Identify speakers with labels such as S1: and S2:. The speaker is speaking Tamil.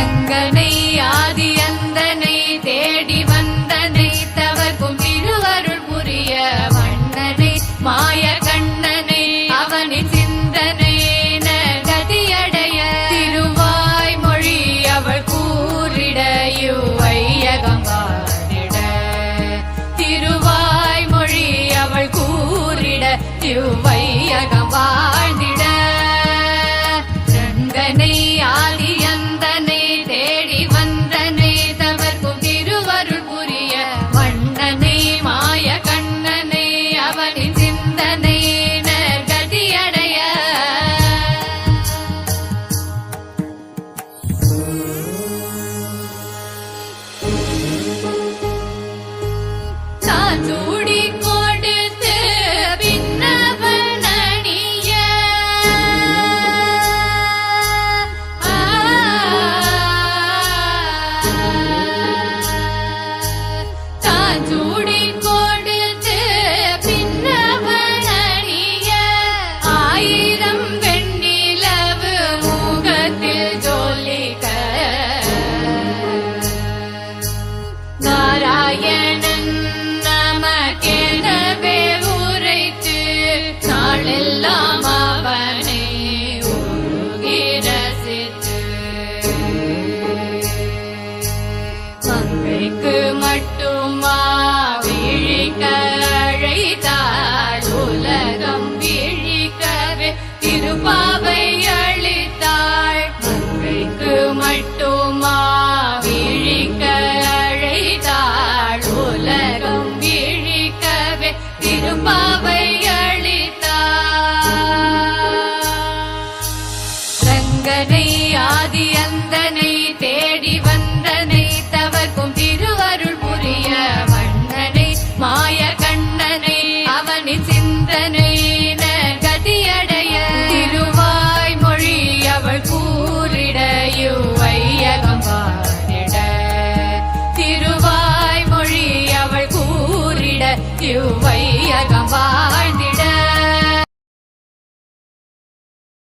S1: ரங்கனை ஆதி அந்தனை தேடி வந்தனை தவர்க்கும் திருவருள் புரிய வண்ணனை மாய கண்ணனை அவனின் சிந்தனை கதியடைய திருவாய் மொழி அவள் கூறிட யுவையகம் வாழிட திருவாய் மொழி அவள் கூறிட யுவையகம் வாழ்ந்திட ரங்கனை சிந்தனை नारायणन् அங்கனை ஆதி அந்தனை தேடி வந்தனை தவர்க்கும் திருவருள் புரிய மன்னனை மாய கண்ணனை அவனி சிந்தனை கதியடைய. திருவாய் மொழி அவள் கூறிட யுவையகம் வாழிட திருவாய் மொழி அவள் கூறிட யுவையகம் வாழிட